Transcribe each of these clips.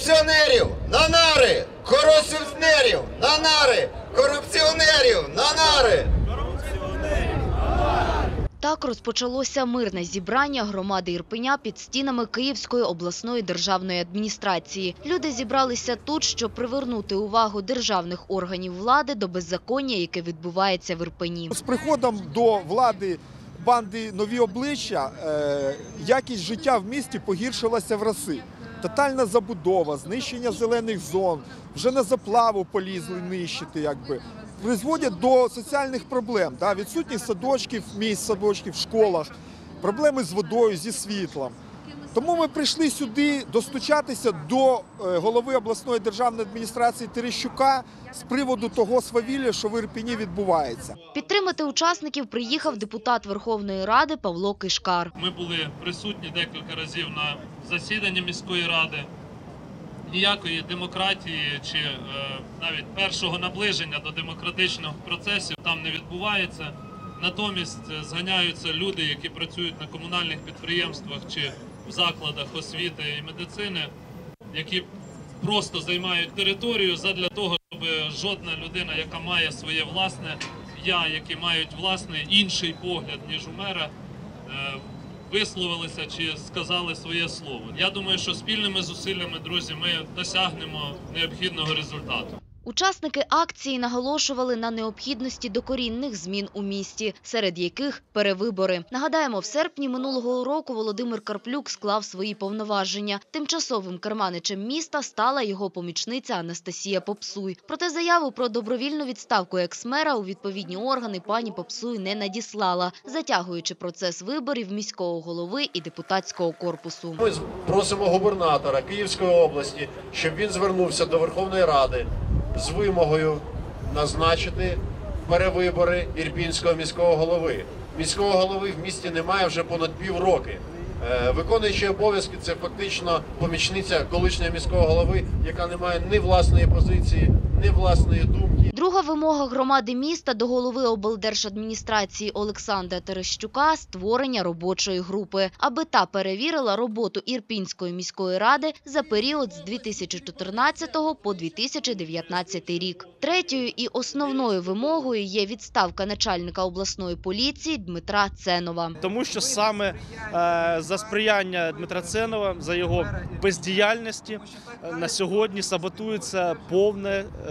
Корупціонерів на нари! Корупціонерів на нари! Корупціонерів на нари! Так розпочалося мирне зібрання громади Ірпеня під стінами Київської обласної державної адміністрації. Люди зібралися тут, щоб привернути увагу державних органів влади до беззаконня, яке відбувається в Ірпені. З приходом до влади банди нові обличчя е, якість життя в місті погіршилася в рази. Тотальна забудова, знищення зелених зон, вже на заплаву полізли нищити, якби призводять до соціальних проблем. Да? Відсутність садочків, місць садочків в школах, проблеми з водою, зі світлом. Тому ми прийшли сюди достучатися до е, голови обласної державної адміністрації Терещука з приводу того свавілля, що в Ірпіні відбувається. Підтримати учасників приїхав депутат Верховної Ради Павло Кишкар. Ми були присутні декілька разів на засіданні міської ради. Ніякої демократії чи е, навіть першого наближення до демократичних процесів там не відбувається. Натомість е, зганяються люди, які працюють на комунальних підприємствах чи в закладах освіти і медицини, які просто займають територію задля того, щоб жодна людина, яка має своє власне я, які мають власний інший погляд ніж у мера, е, висловилися чи сказали своє слово. Я думаю, що спільними зусиллями, друзі, ми досягнемо необхідного результату. Учасники акції наголошували на необхідності докорінних змін у місті, серед яких перевибори. Нагадаємо, в серпні минулого року Володимир Карплюк склав свої повноваження. Тимчасовим керманичем міста стала його помічниця Анастасія Попсуй. Проте заяву про добровільну відставку екс-мера у відповідні органи пані Попсуй не надіслала, затягуючи процес виборів міського голови і депутатського корпусу. Ми просимо губернатора Київської області, щоб він звернувся до Верховної Ради з вимогою назначити перевибори Ірпінського міського голови. Міського голови в місті немає вже понад півроки. Е, Виконуючий обов'язки це фактично помічниця колишнього міського голови, яка не має ні власної позиції, ні власної думки. Друга вимога громади міста до голови облдержадміністрації Олександра Терещука – створення робочої групи, аби та перевірила роботу Ірпінської міської ради за період з 2014 по 2019 рік. Третьою і основною вимогою є відставка начальника обласної поліції Дмитра Ценова. тому що саме е, за сприяння Дмитра Ценова, за його бездіяльності е, на сьогодні саботується повне е,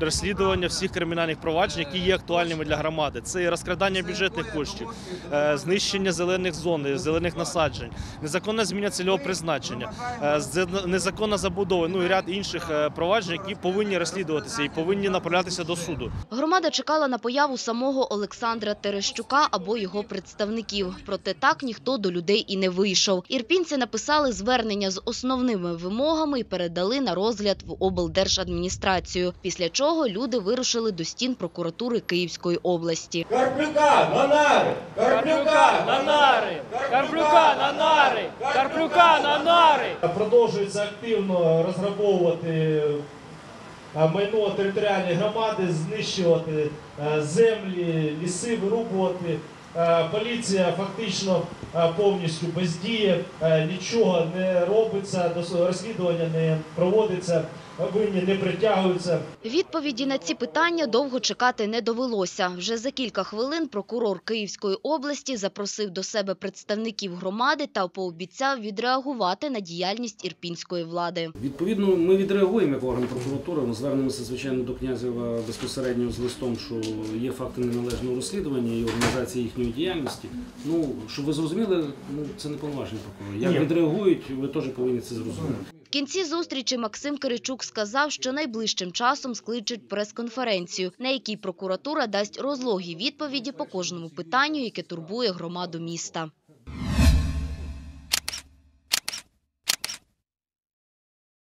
розслідування всіх кримінальних проваджень, які є актуальними для громади. Це і розкрадання бюджетних коштів, е, знищення зелених зон, зелених насаджень, незаконна зміна цільового призначення, е, незаконна забудова, ну і ряд інших е, проваджень, які повинні розслідуватися і повинні направлятися до суду. Громада чекала на появу самого Олександра Терещука або його представників. Проте так ніхто до людей і не вийшов. Ірпінці написали звернення з основними вимогами і передали на розгляд в облдержадміністрацію. Після чого люди вирушили до стін прокуратури Київської області. Карплюка на нари! Карплюка на нари! Карплюка на нари! Карплюка на нари! Продовжується активно розграбовувати е, майно територіальної громади, знищувати е, землі, ліси, вирубувати. Е, Поліція фактично повністю бездіє, нічого не робиться, розслідування не проводиться, винні не притягуються. Відповіді на ці питання довго чекати не довелося. Вже за кілька хвилин прокурор Київської області запросив до себе представників громади та пообіцяв відреагувати на діяльність ірпінської влади. Відповідно, ми відреагуємо як орган прокуратури. Ми звернемося звичайно до князева безпосередньо з листом, що є факти неналежного розслідування і організації їхньої діяльності. Ну щоб ви зрозуміли, ну це не повноваження прокурора. Як Ні. відреагують, ви теж повинні це зрозуміти. Кінці зустрічі Максим Киричук сказав, що найближчим часом скличуть прес-конференцію, на якій прокуратура дасть розлогі відповіді по кожному питанню, яке турбує громаду міста.